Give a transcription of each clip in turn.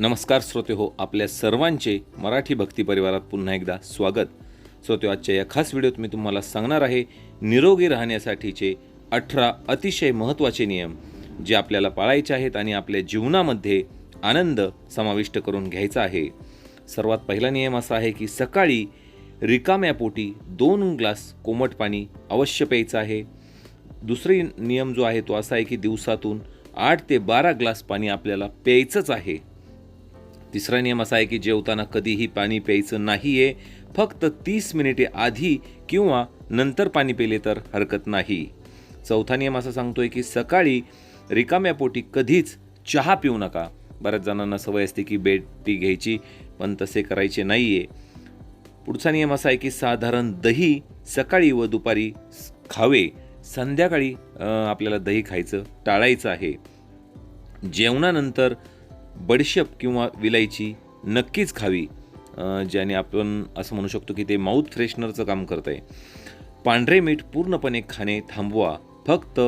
नमस्कार श्रोते हो आपल्या सर्वांचे मराठी भक्ती परिवारात पुन्हा एकदा स्वागत. श्रोते हो, आजच्या या खास व्हिडिओत मी तुम्हाला सांगणार आहे निरोगी राहण्यासाठीचे अठरा अतिशय महत्त्वाचे नियम जे आपल्याला पाळायचे आहेत आणि आपल्या जीवनामध्ये आनंद समाविष्ट करून घ्यायचा आहे. सर्वात पहिला नियम असा आहे की सकाळी रिकाम्या पोटी दोन ग्लास कोमट पाणी अवश्य प्यायचं आहे. दुसरी नियम जो आहे तो असा आहे की दिवसातून आठ ते बारा ग्लास पाणी आपल्याला प्यायचंच आहे. तिसरा नियम असा आहे की जेवताना कधीही पाणी प्यायचं नाही आहे फक्त तीस मिनिटे आधी किंवा नंतर पाणी पिले तर हरकत नाही. चौथा नियम असा सांगतोय की सकाळी रिकाम्या पोटी कधीच चहा पिऊ नका. बऱ्याच जणांना सवय असते की बेड टी घ्यायची पण तसे करायचे नाही आहे पुढचा नियम असा आहे की साधारण दही सकाळी व दुपारी खावे. संध्याकाळी आपल्याला दही खायचं टाळायचं आहे. जेवणानंतर बडीशेप किंवा विलायची नक्कीच खावी ज्याने आपण असं म्हणू शकतो की ते माउथ फ्रेशनरचं काम करतं आहे पांढरे मीठ पूर्णपणे खाणे थांबवा. फक्त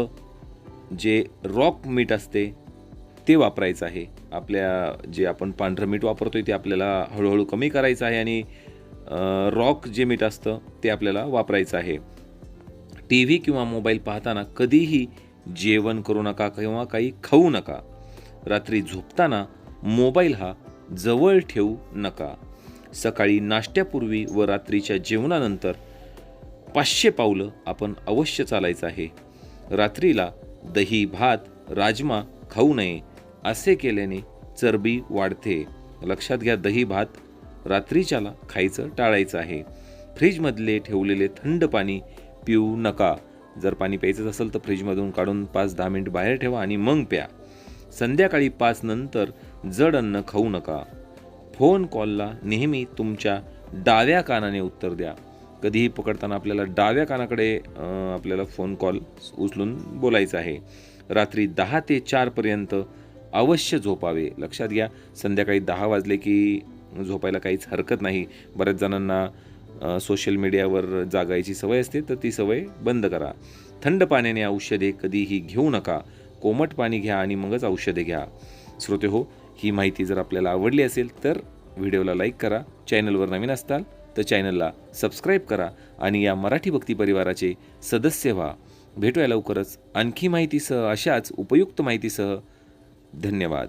जे रॉक मीठ असते ते वापरायचं आहे. आपल्या जे आपण पांढरं मीठ वापरतो आहे ते आपल्याला हळूहळू कमी करायचं आहे आणि रॉक जे मीठ असतं ते आपल्याला वापरायचं आहे. टी व्ही किंवा मोबाईल पाहताना कधीही जेवण करू नका किंवा काही खाऊ नका. रात्री झोपताना मोबाईल हा जवळ ठेवू नका. सकाळी नाश्त्यापूर्वी व रात्रीच्या जेवणानंतर पाचशे पावलं आपण अवश्य चालायचं आहे. रात्रीला दही भात राजमा खाऊ नये असे केल्याने चरबी वाढते. लक्षात घ्या दही भात रात्रीच्याला खायचं टाळायचं आहे. फ्रीजमधले ठेवलेले थंड पाणी पिऊ नका. जर पाणी प्यायचंच असेल तर फ्रीजमधून काढून पाच दहा मिनिट बाहेर ठेवा आणि मग प्या. संध्याकाळी पाच नंतर जड अन्न खाऊ नका. फोन कॉलला नेहमी तुमच्या डाव्या कानाने उत्तर द्या. कधीही पकडताना आपल्याला डाव्या कानाकडे आपल्याला फोन कॉल उचलून बोलायचं आहे. रात्री दहा ते चारपर्यंत अवश्य झोपावे. लक्षात घ्या संध्याकाळी दहा वाजले की झोपायला काहीच हरकत नाही. बऱ्याच जणांना सोशल मीडियावर जागायची सवय असते तर ती सवय बंद करा. थंड पाण्याने औषधे कधीही घेऊ नका. कोमट पाणी घ्या आणि मगच औषधे घ्या. श्रोते हो ही माहिती जर आपल्याला आवडली असेल तर व्हिडिओला लाईक करा चॅनलवर नवीन असताल तर चॅनलला सबस्क्राईब करा आणि या मराठी भक्ती परिवाराचे सदस्य व्हा. भेटूया लवकरच आणखी माहितीसह अशाच उपयुक्त माहितीसह. धन्यवाद.